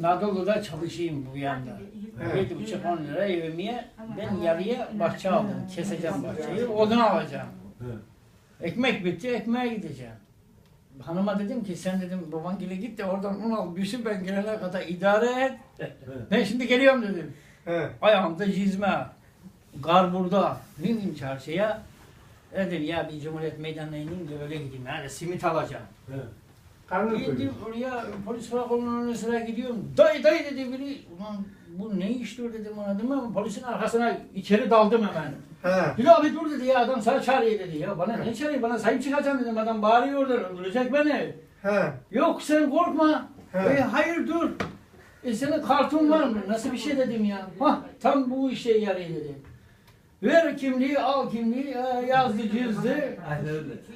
Nadolu'da çalışayım bu yanda. Evet. Yedi buçuk on lira evimiye ben yarıya bahçe aldım. Keseceğim bahçeyi. Odun alacağım. Ekmek bitti ekmeğe gideceğim. Hanıma dedim ki sen dedim babangile git de oradan un al büsün ben gelene kadar idare et. Ben şimdi geliyorum dedim. Evet. Ayağımda cizme. Gar burada. İndim çarşıya. Dedim ya bir Cumhuriyet Meydanı'na ineyim de öyle gideyim. Yani simit alacağım. İndim doyuyor. oraya polis karakolunun önüne sıra gidiyorum. Dayı dayı dedi biri. Ulan bu ne iştir dedim ona değil mi? Polisin arkasına içeri daldım hemen. He. Bir abi dur dedi ya adam sana çağırıyor dedi ya. Bana ne çağırıyor? Bana sahip çıkacaksın dedim. Adam bağırıyor oradan öldürecek beni. He. Yok sen korkma. He. E, hayır dur. E senin kartun var mı? Nasıl bir şey dedim ya. Hah tam bu işe yarıyor dedi. Ver kimliği al kimliği e, yazdı çizdi.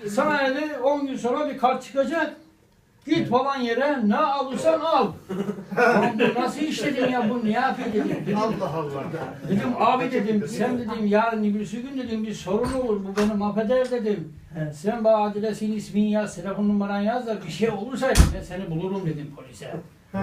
Sana dedi 10 gün sonra bir kart çıkacak. Git falan yere ne alırsan al. Lan bu nasıl iş dedim ya bu ne yapıyor dedim. Allah Allah. Dedim abi dedim sen dedim yarın bir gün dedim bir sorun olur bu beni mahveder dedim. Sen bana adresin ismini yaz telefon numaran yaz da bir şey olursa ben seni bulurum dedim polise. He.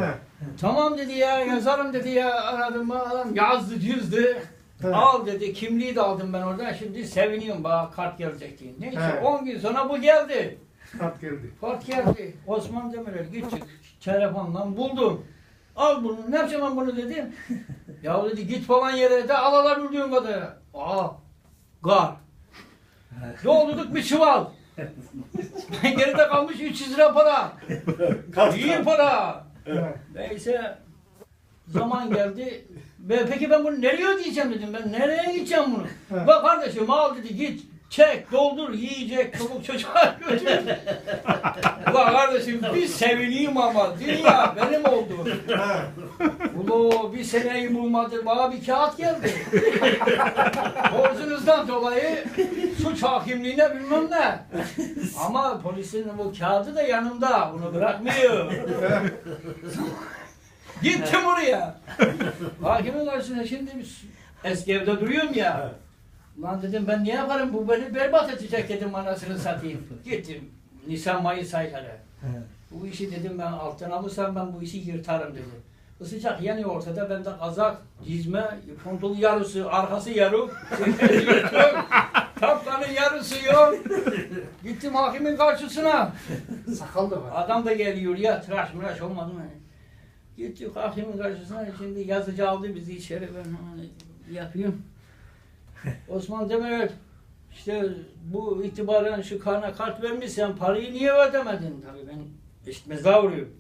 Tamam dedi ya yazarım dedi ya aradım mı adam yazdı düzdü. He. Al dedi kimliği de aldım ben oradan şimdi seviniyorum bana kart gelecek diye. Neyse He. 10 gün sonra bu geldi. Kart geldi. Kart geldi. Osman Demirel gittik telefondan buldum. Al bunu ne yapacağım ben bunu dedim. ya dedi git falan yere de al alabildiğin kadar. Aa gar. Doldurduk bir çuval. Geride kalmış 300 lira para. İyi para. Neyse zaman geldi. Ve peki ben bunu nereye ödeyeceğim dedim. Ben nereye gideceğim bunu? Bak kardeşim al dedi git çek doldur yiyecek çabuk çocuğa götür. Ulan kardeşim bir sevineyim ama dünya benim oldu. Ulo bir seneyi bulmadı bana bir kağıt geldi. Borcunuzdan dolayı suç hakimliğine bilmem ne. Ama polisin bu kağıdı da yanımda. Bunu bırakmıyor. Gittim oraya. Hakimin karşısında şimdi bir eski evde duruyorum ya. Lan dedim ben ne yaparım bu beni berbat edecek dedim anasını satayım. Gittim Nisan Mayıs ayları. Bu işi dedim ben alttan alırsam ben bu işi yırtarım dedim. Isıcak yani ortada bende kazak, cizme, pontolu yarısı, arkası yarım, kaptanın yarısı yok. Gittim hakimin karşısına. Sakal da var. Adam da geliyor ya tıraş mıraş olmadı mı? Gittik hakimin karşısına şimdi yazıcı aldı bizi içeri ben yapıyorum. Osman Demirel işte bu itibaren şu karna kart vermişsen parayı niye ödemedin? Tabii ben eşitmezliğe vuruyorum.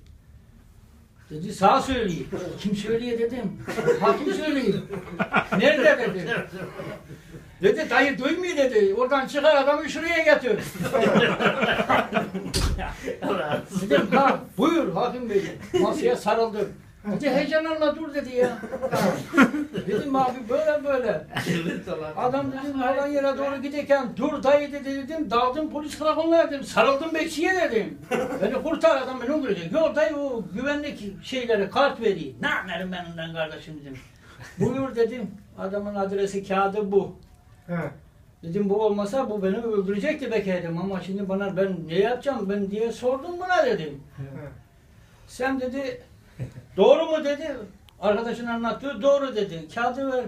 Dedi sağ söyleyeyim. Kim söylüyor dedim. Hakim söylüyor. Nerede dedi. Dedi dayı duymuyor dedi. Oradan çıkar adamı şuraya getir. Dedim ha buyur hakim bey. Masaya sarıldım. Dedi heyecanlanma dur dedi ya. dedim abi böyle böyle. Adam dedim falan yere doğru giderken dur dayı dedi dedim. Daldım polis karakoluna dedim. Sarıldım bekçiye dedim. Beni kurtar adam beni öldürecek. Yok dayı o güvenlik şeyleri kart vereyim. Ne anlarım ben ondan kardeşim dedim. Buyur dedim. Adamın adresi kağıdı bu. He. Dedim bu olmasa bu beni öldürecekti belki dedim ama şimdi bana ben ne yapacağım ben diye sordum buna dedim. He. Sen dedi doğru mu dedi. Arkadaşın anlattığı doğru dedi. Kağıdı ver.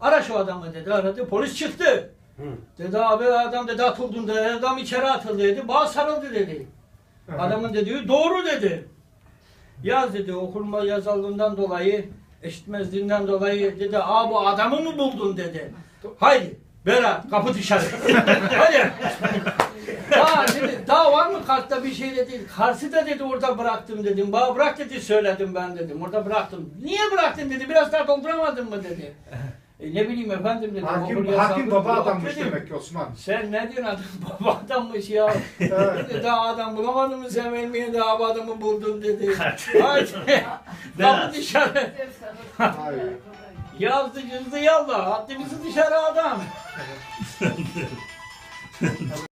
Ara şu adamı dedi. Aradı. Polis çıktı. Dedi abi adam dedi atıldın dedi. Adam içeri atıldı dedi. Bağ sarıldı dedi. He. Adamın dediği doğru dedi. Yaz dedi okunma yazıldığından dolayı eşitmezliğinden dolayı dedi aa bu adamı mı buldun dedi. Haydi Berat kapı dışarı. Hadi. Daha dedi daha var mı kartta bir şey dedi. Kartı da dedi orada bıraktım dedim. Bana bırak dedi söyledim ben dedim. Orada bıraktım. Niye bıraktın dedi. Biraz daha dolduramadın mı dedi. E, ne bileyim efendim dedim. Hakim, hakim baba adammış dedim. demek ki Osman. Sen ne diyorsun adam baba adammış ya. dedi, daha adam bulamadın mı sen benim daha bu adamı buldun dedi. Haydi. Kapı dışarı. Yazdı cızdı yallah. Attı bizi dışarı adam.